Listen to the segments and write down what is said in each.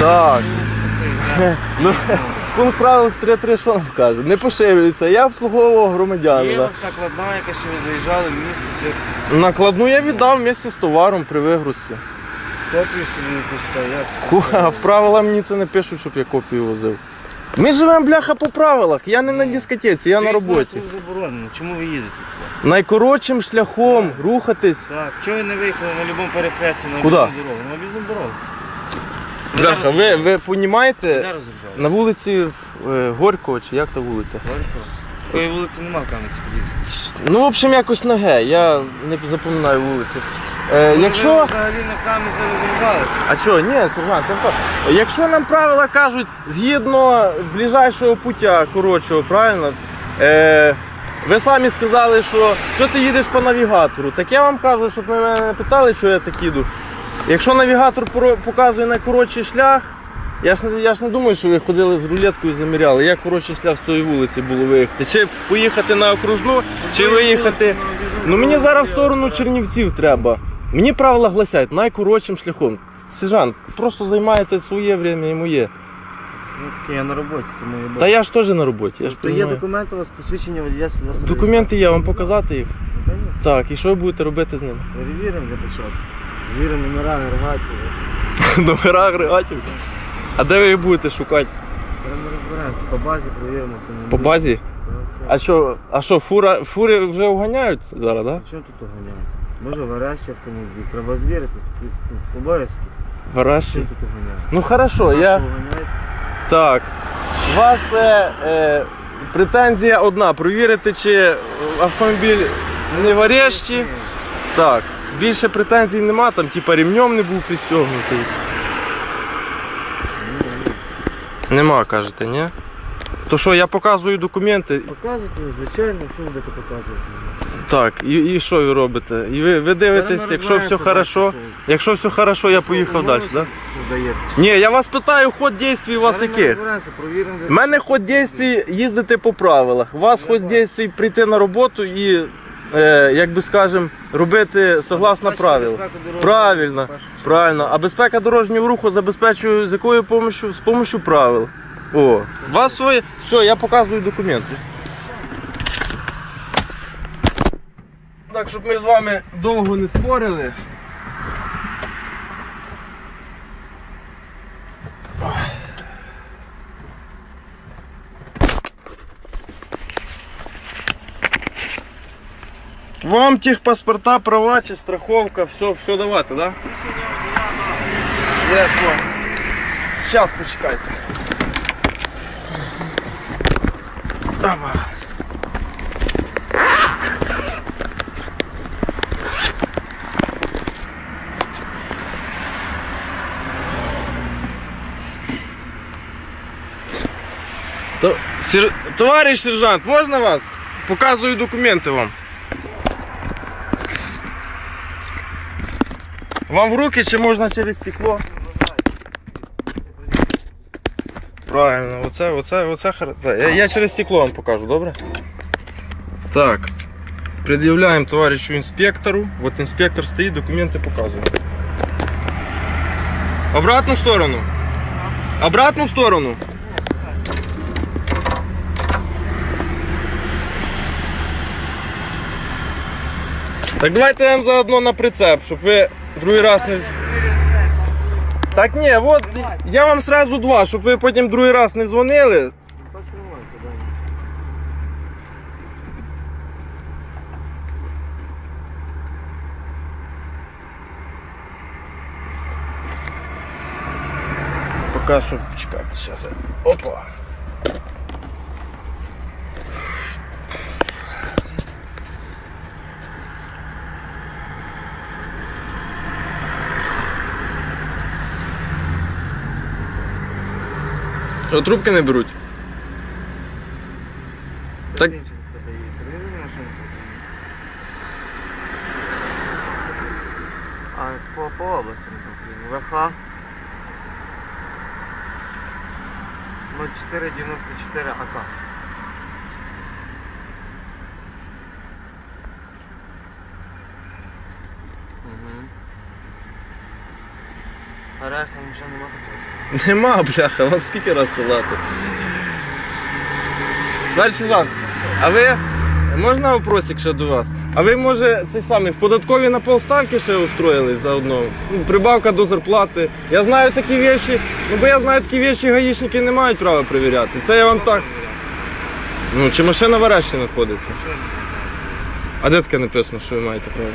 Так. Ну, пункт правил 3.3 що нам каже? Не поширюється. Я обслуговував громадянина. накладна, яка що ви заїжджали в місто, де Накладну я віддав вместе з товаром при вигрузці. копію собі якусь це, як? А в правила мені це не пишуть, щоб я копію возив. Ми живемо, бляха, по правилах. Я не на дискотеці, я на роботі. Це заборонено. Чому ви їдете туди? Найкоротшим шляхом рухатись. Так, чого ви не виїхали на будь-якому перехресті на Куди? об'їзну дорогу? На об'їзну дорогу. Бляха, ви, ви понімаєте, на вулиці е, Горького чи як та вулиця? Горького. Такої вулиці нема в Кам'янці Подільській. Ну, в общем, якось на Г, я не запам'ятаю вулиці. Е, Ви якщо. взагалі на Кам'янці розгружалися. А чого, ні, сержант, ти впав. якщо нам правила кажуть згідно ближайшого пуття коротшого, правильно? Е, ви самі сказали, що що ти їдеш по навігатору. Так я вам кажу, щоб ви мене не питали, що я так їду. Якщо навігатор показує найкоротший шлях, я ж, не- я ж не думаю, що ви ходили з рулеткою і заміряли, як коротший шлях з цієї вулиці було виїхати. Чи поїхати на окружну, чи виїхати. Ну мені зараз в сторону Чернівців треба. Мені правила гласять найкоротшим шляхом. Сержант, просто займаєте своє время і моє. Ну, я на роботі, це моє робота. Та я ж теж на роботі. Я ж То є понімаю. документи у вас, посвідчення водія свідоцтва Документи є, вам показати їх. Ну. Так, і що ви будете робити з ними? Перевіримо для початку. Звіримо номера, агрегатів. Номера агрегатів. А де ви їх будете шукати? Беремо розберемося. По базі провіримо автомобіль. По базі? А що, а що, фура, фури вже оганяють зараз, так? Чому тут оганяємо? Може варящий автомобіль. Треба звірити. Такі ну, обов'язки. Да? Вараші. Тут оганяємо? Ну хорошо, я. Так. У вас е, е, претензія одна: провірити, чи автомобіль не в. Так. Більше претензій нема, там типа ремнем не був пристегнутий. Нема, кажете, ні? То що, я показую документи. Показуйте, звичайно, що ви будете показувати. Так, і, і що ви робите? І ви, ви дивитесь, якщо все розберемося, хорошо. дальше, що- Якщо все хорошо, я Що, поїхав далі, так? Ні, я вас питаю, ход дій у вас провіримо. У мене ход дій їздити по правилах. У вас ход бачу. прийти на роботу і, е, як би скажем, робити согласно правил. Правильно, правильно. А безпека дорожнього руху забезпечує з якою помощью? З помощью правил. О, у вас своє. Все, я показую документи. Так, щоб ми з вами довго не спорили. Вам техпаспорта, права чи страховка, все, все давати, да? Я понял. Сейчас почекайте. Товарищ сержант, можна вас? Показую документи вам. Вам в руки чи можна через стекло? Правильно, оце, оце, оце хар- так, я, я через стекло вам покажу, добре? Так. Пред'являємо товаришу інспектору. От інспектор стоїть, документи показує. Обратну сторону. Обратну сторону. Так давайте я вам заодно на прицеп, щоб ви другий раз не. Так ні, от я вам сразу два, щоб ви потім другий раз не дзвонили. Поки що почекайте, зараз. Опа. Що, трубки не беруть? Так-. А по, по області не потрібно. ВХ 0494 АК. Угу. Арешт що нема такого? Нема, бляха, вам скільки раз казати. Далі, сержант, а ви, можна вопросик ще до вас? А ви, може, цей самий, в податкові на полставки ще устроїли заодно? Ну, прибавка до зарплати. Я знаю такі речі, ну бо я знаю такі речі, гаїшники не мають права перевіряти. Це я вам так. Ну, чи машина в арешті знаходиться? А де таке написано, що ви маєте право?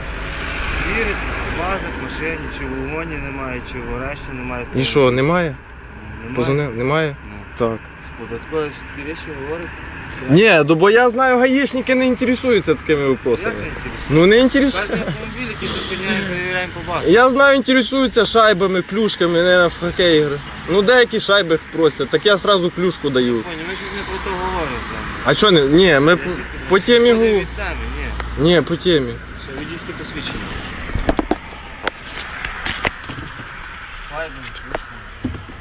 Вірити, база в машині, чи в угоні немає, чи в арешті немає. І що, немає? Немає. Позвонив? Немає? Ну, Так. з податкової ж такі речі говорить. Ні, ну бо я знаю, гаїшники не інтересуються такими Як не інтересує? Ну не інтересуються. Автомобіль, який зупиняємо, перевіряємо по базі. Я знаю, інтересуються шайбами, клюшками, не в хокей ігри. Ну деякі шайби просять, так я сразу клюшку даю. Понял, ми щось не про то говоримо з вами. А що не? Ні, ми по, по темі Не гу. від теми, ні. Ні, по темі. Що, водійське посвідчення.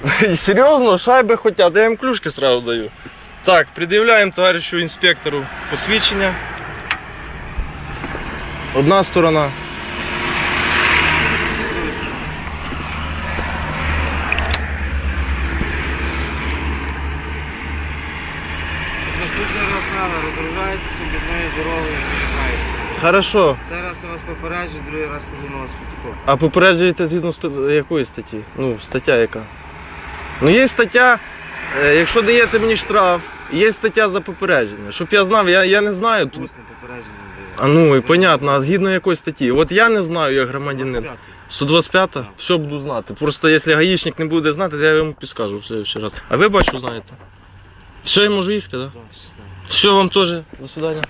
Чушком. Серйозно, шайби хотять, я їм клюшки сразу даю. Так, пред'являємо товаришу інспектору посвідчення. Одна сторона. Наступний раз правило, розгружаєтесь об'їзною дорогою і виїжджаєте. Хорошо. Це раз я вас попереджу, другий раз не на вас потекло. А попереджуєте згідно ст- якої статті? Ну, стаття яка? Ну є стаття, е, якщо даєте мені штраф, є стаття за попередження. Щоб я знав, я, я не знаю. тут- Усне попередження А ну і понятно, а згідно якої статті. От я не знаю, як громадянин. 25-й. 125 все буду знати. Просто якщо гаїчник не буде знати, то я йому підскажу в следующий раз. А ви бачу, знаєте. Все, я можу їхати, так? Да. Все, вам теж. До свидання.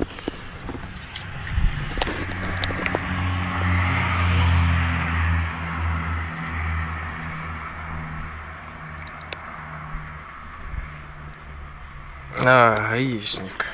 А, гаишник.